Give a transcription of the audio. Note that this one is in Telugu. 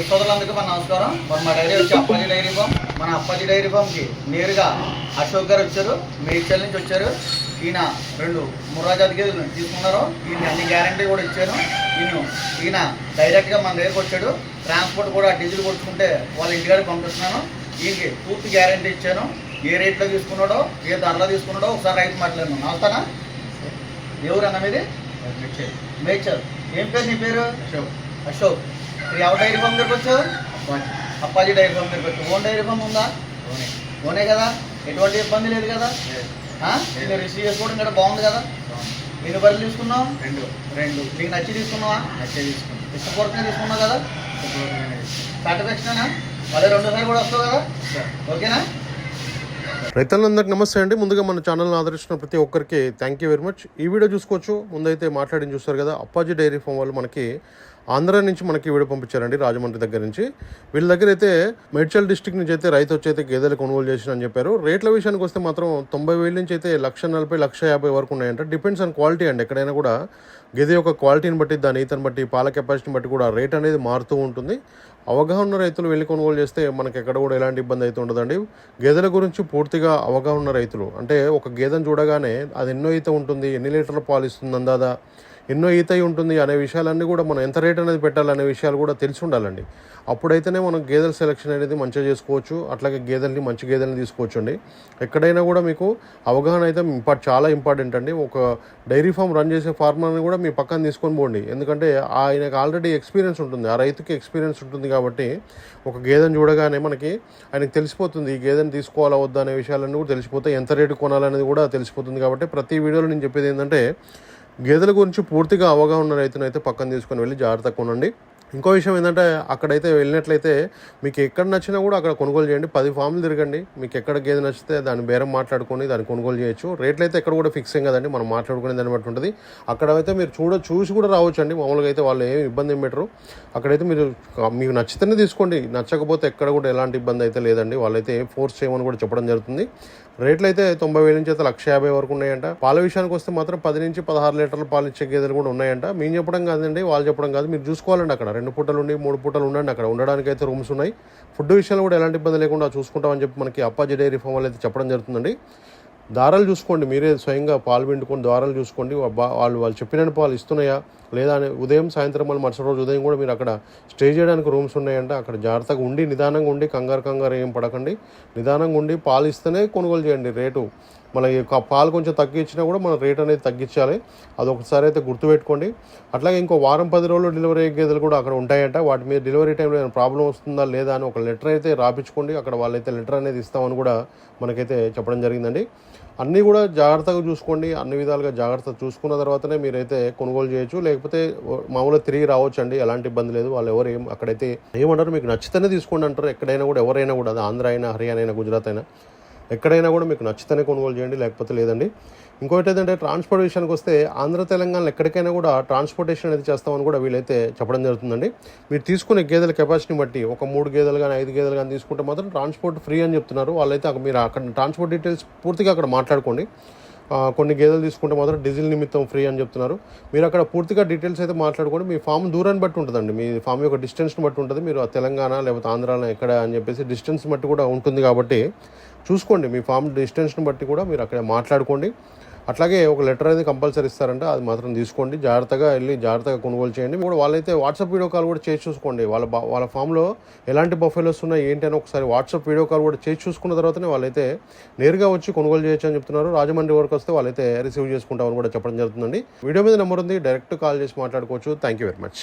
రైతు సోదరులందరికీ మన నమస్కారం. మన మా డైరీ వచ్చి అప్పాజీ డైరీ ఫామ్. మన అప్పాజీ డైరీ ఫామ్కి నేరుగా అశోక్ గారు వచ్చారు. మేడ్చల్ నుంచి వచ్చారు. ఈయన రెండు ముర్రాజాతి గేదెలు తీసుకున్నారు. ఈయన అన్ని గ్యారంటీ కూడా ఇచ్చాను ఈయన ఈయన డైరెక్ట్గా మన దగ్గరకు వచ్చాడు. ట్రాన్స్పోర్ట్ కూడా డీజిల్ కొట్టుకుంటే వాళ్ళ ఇంటికాడికి పంపిస్తున్నాను. ఈయనకి పూర్తి గ్యారంటీ ఇచ్చాను. ఏ రేట్లో తీసుకున్నాడో ఏ ధరలో తీసుకున్నాడో ఒకసారి రైతు మాట్లాడను నవ్వుతానా ఎవరన్నా మీది? మేడ్చల్. ఏం పేరు నీ పేరు? అశోక్. అశోక్. ఎవరి డైరీ ఫామ్ దగ్గరకు వచ్చావు అప్పాజీ డైరీ ఫామ్ దగ్గరకు వచ్చావు ఓన్ డైరీ ఫామ్ ఉందా ఓనే కదా ఎటువంటి ఇబ్బంది లేదు కదా ఆ? నేను రిసీవ్ చేసుకోవడం కూడా బాగుంది కదా? ఎన్ని బర్రెలు తీసుకున్నావు? రెండు. రెండు. నీకు నచ్చి తీసుకున్నావా? నచ్చే తీసుకున్నాం. ఇష్టపూర్వకంగా తీసుకున్నావు కదా? సాటిస్ఫాక్షనేనా మళ్ళీ రెండోసారి కూడా వస్తావు కదా? ఓకేనా? రైతులందరికీ నమస్తే అండి. ముందుగా మన ఛానల్ని ఆదరిస్తున్న ప్రతి ఒక్కరికి థ్యాంక్ యూ వెరీ మచ్ ఈ వీడియో చూసుకోవచ్చు. ముందైతే మాట్లాడి చూస్తారు కదా అప్పాజీ డైరీ ఫామ్ వాళ్ళు మనకి ఆంధ్ర నుంచి మనకి వీడియో పంపించారండి రాజమండ్రి దగ్గర నుంచి. వీళ్ళ దగ్గర అయితే మేడ్చల్ డిస్టిక్ నుంచి అయితే రైతు వచ్చి అయితే గేదెలు కొనుగోలు చేసిన అని చెప్పారు. రేట్ల విషయానికి వస్తే మాత్రం తొంభై వేల నుంచి అయితే లక్ష నలభై లక్ష యాభై వరకు ఉన్నాయంట. డిపెండ్స్ ఆన్ క్వాలిటీ అండి. ఎక్కడైనా కూడా గేదె యొక్క క్వాలిటీని బట్టి దాని ఈతను బట్టి పాల కెపాసిటీని బట్టి కూడా రేట్ అనేది మారుతూ ఉంటుంది. అవగాహన ఉన్న రైతులు వెళ్ళి కొనుగోలు చేస్తే మనకి ఎక్కడ కూడా ఎలాంటి ఇబ్బంది అయితే ఉండదండి. గేదెల గురించి పూర్తిగా అవగాహన ఉన్న రైతులు అంటే ఒక గేదెను చూడగానే అది ఎన్నో ఈత ఉంటుంది ఎన్ని లీటర్ల పాలు ఇస్తుంది అందాదా ఎన్నో ఈత అయి ఉంటుంది అనే విషయాలన్నీ కూడా మనం ఎంత రేట్ అనేది పెట్టాలనే విషయాలు కూడా తెలిసి ఉండాలండి. అప్పుడైతేనే మనం గేదెల సెలెక్షన్ అనేది మంచిగా చేసుకోవచ్చు అట్లాగే గేదెల్ని మంచి గేదెల్ని తీసుకోవచ్చు అండి ఎక్కడైనా కూడా మీకు అవగాహన అయితే ఇంపార్ట్ చాలా ఇంపార్టెంట్ అండి. ఒక డైరీ ఫామ్ రన్ చేసే ఫార్మర్ని కూడా మీ పక్కన తీసుకొని పోండి. ఎందుకంటే ఆయనకు ఆల్రెడీ ఎక్స్పీరియన్స్ ఉంటుంది ఆ రైతుకి ఎక్స్పీరియన్స్ ఉంటుంది కాబట్టి ఒక గేదెను చూడగానే మనకి ఆయనకు తెలిసిపోతుంది ఈ గేదెని తీసుకోవాలా వద్దా అనే విషయాలన్నీ కూడా తెలిసిపోతాయి. ఎంత రేటు కొనాలనేది కూడా తెలిసిపోతుంది కాబట్టి ప్రతి వీడియోలో నేను చెప్పేది ఏంటంటే గేదెల గురించి పూర్తిగా అవగాహన ఉన్న రైతును అయితే పక్కన తీసుకొని వెళ్ళి జాగ్రత్తగా కొనండి ఇంకో విషయం ఏంటంటే అక్కడైతే వెళ్ళినట్లయితే మీకు ఎక్కడ నచ్చినా కూడా అక్కడ కొనుగోలు చేయండి. పది ఫామ్లు తిరగండి. మీకు ఎక్కడ గేదె నచ్చితే దాని బేరం మాట్లాడుకొని దాన్ని కొనుగోలు చేయొచ్చు. రేట్లు అయితే ఎక్కడ కూడా ఫిక్స్ ఏం కదండి. మనం మాట్లాడుకునే దాన్ని బట్టి ఉంటుంది. అక్కడ అయితే మీరు చూడ చూసి కూడా రావచ్చు అండి మామూలుగా అయితే వాళ్ళు ఏం ఇబ్బంది ఏం పెట్టరు. అక్కడైతే మీరు మీకు నచ్చితేనే తీసుకోండి. నచ్చకపోతే ఎక్కడ కూడా ఎలాంటి ఇబ్బంది అయితే లేదండి. వాళ్ళైతే ఫోర్స్ చేయమని కూడా చెప్పడం జరుగుతుంది. రేట్లు అయితే తొంభై వేల నుంచి అయితే లక్ష యాభై వరకు ఉన్నాయంట. పాల విషయానికి వస్తే మాత్రం పది నుంచి పదహారు లీటర్ల పాలు ఇచ్చే గేదెలు కూడా ఉన్నాయంట. మేము చెప్పడం కాదండి వాళ్ళు చెప్పడం కాదు. మీరు చూసుకోవాలండి అక్కడ. రెండు పూటలు ఉండి మూడు పూటలు ఉండండి అక్కడ. ఉండడానికి అయితే రూమ్స్ ఉన్నాయి. ఫుడ్ విషయంలో కూడా ఎలాంటి ఇబ్బంది లేకుండా చూసుకుంటామని చెప్పి మనకి అప్పాజీ డైరీ ఫామ్ వాళ్ళు అయితే చెప్పడం జరుగుతుందండి. దారాలు చూసుకోండి. మీరే స్వయంగా పాలు పిండుకొని దారాలు చూసుకోండి. వాళ్ళు వాళ్ళు చెప్పిన పాలు ఇస్తున్నాయా? లేదా అని ఉదయం సాయంత్రం మళ్ళీ మరుసటి రోజు ఉదయం కూడా మీరు అక్కడ స్టే చేయడానికి రూమ్స్ ఉన్నాయంటే అక్కడ జాగ్రత్తగా ఉండి నిదానంగా ఉండి కంగారు కంగారు ఏం పడకండి. నిదానంగా ఉండి పాలు ఇస్తేనే కొనుగోలు చేయండి రేటు. మన పాలు కొంచెం తగ్గించినా కూడా మన రేట్ అనేది తగ్గించాలి. అది ఒకసారి అయితే గుర్తుపెట్టుకోండి. అట్లాగే ఇంకో వారం పది రోజులు డెలివరీ అయ్యే గేదెలు కూడా అక్కడ ఉంటాయంట. వాటి మీద డెలివరీ టైంలో ఏమైనా ప్రాబ్లం వస్తుందా లేదా అని ఒక లెటర్ అయితే రాపించుకోండి. అక్కడ వాళ్ళైతే లెటర్ అనేది ఇస్తామని కూడా మనకైతే చెప్పడం జరిగిందండి. అన్నీ కూడా జాగ్రత్తగా చూసుకోండి. అన్ని విధాలుగా జాగ్రత్త చూసుకున్న తర్వాతనే మీరైతే కొనుగోలు చేయొచ్చు. లేకపోతే మామూలుగా తిరిగి రావచ్చు అండి ఎలాంటి ఇబ్బంది లేదు. వాళ్ళు ఎవరు ఏం అక్కడైతే ఏమంటారు? మీకు నచ్చితేనే తీసుకోండి అంటారు. ఎక్కడైనా కూడా ఎవరైనా కూడా అది ఆంధ్ర అయినా హర్యానా అయినా గుజరాత్ అయినా ఎక్కడైనా కూడా మీకు నచ్చితేనే కొనుగోలు చేయండి. లేకపోతే లేదండి. ఇంకోటి ఏంటంటే ట్రాన్స్పోర్ట్ విషయానికి వస్తే ఆంధ్ర తెలంగాణలో ఎక్కడికైనా కూడా ట్రాన్స్పోర్టేషన్ అనేది చేస్తామని కూడా వీళ్ళైతే చెప్పడం జరుగుతుందండి. మీరు తీసుకునే గేదెల కెపాసిటీని బట్టి ఒక మూడు గేదెలు కానీ ఐదు గేదెలు కానీ తీసుకుంటే మాత్రం ట్రాన్స్పోర్ట్ ఫ్రీ అని చెప్తున్నారు. వాళ్ళైతే అక్కడ మీరు అక్కడ ట్రాన్స్పోర్ట్ డీటెయిల్స్ పూర్తిగా అక్కడ మాట్లాడుకోండి. కొన్ని గేదెలు తీసుకుంటే మాత్రం డీజిల్ నిమిత్తం ఫ్రీ అని చెప్తున్నారు. మీరు అక్కడ పూర్తిగా డీటెయిల్స్ అయితే మాట్లాడుకోండి. మీ ఫామ్ దూరాన్ని బట్టి ఉంటుందండి. మీ ఫామ్ యొక్క డిస్టెన్స్ని బట్టి ఉంటుంది. మీరు తెలంగాణ లేకపోతే ఆంధ్రాలో ఎక్కడ అని చెప్పేసి డిస్టెన్స్ బట్టి కూడా ఉంటుంది కాబట్టి చూసుకోండి. మీ ఫామ్ డిస్టెన్స్ని బట్టి కూడా మీరు అక్కడ మాట్లాడుకోండి. అట్లాగే ఒక లెటర్ అనేది కంపల్సరీ ఇస్తారంటే అది మాత్రం తీసుకోండి. జాగ్రత్తగా వెళ్ళి జాగ్రత్తగా కొనుగోలు చేయండి. కూడా వాళ్ళైతే వాట్సాప్ వీడియో కాల్ కూడా చేసి చూసుకోండి. వాళ్ళ వాళ్ళ ఫామ్లో ఎలాంటి బఫెలోస్ ఉన్నాయి ఏంటి అని ఒకసారి వాట్సాప్ వీడియో కాల్ కూడా చేసి చూసుకున్న తర్వాతనే వాళ్ళైతే నేరుగా వచ్చి కొనుగోలు చేయొచ్చు అని చెప్తున్నారు. రాజమండ్రి వరకు వస్తే వాళ్ళైతే రిసీవ్ చేసుకుంటామని కూడా చెప్పడం జరుగుతుందండి. వీడియో మీద నెంబర్ ఉంది డైరెక్ట్ కాల్ చేసి మాట్లాడుకోవచ్చు. Thank you very much.